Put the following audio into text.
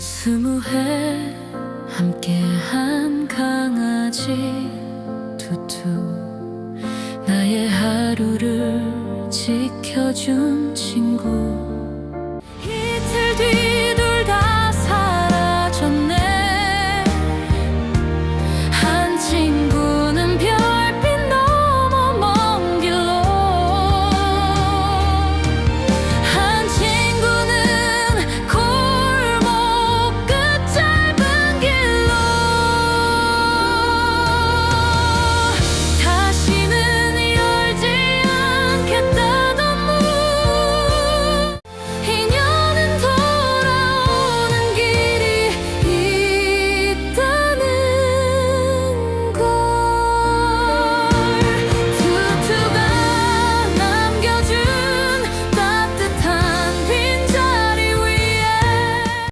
스무 해 함께한 강아지 투투. 나의 하루를 지켜준 친구.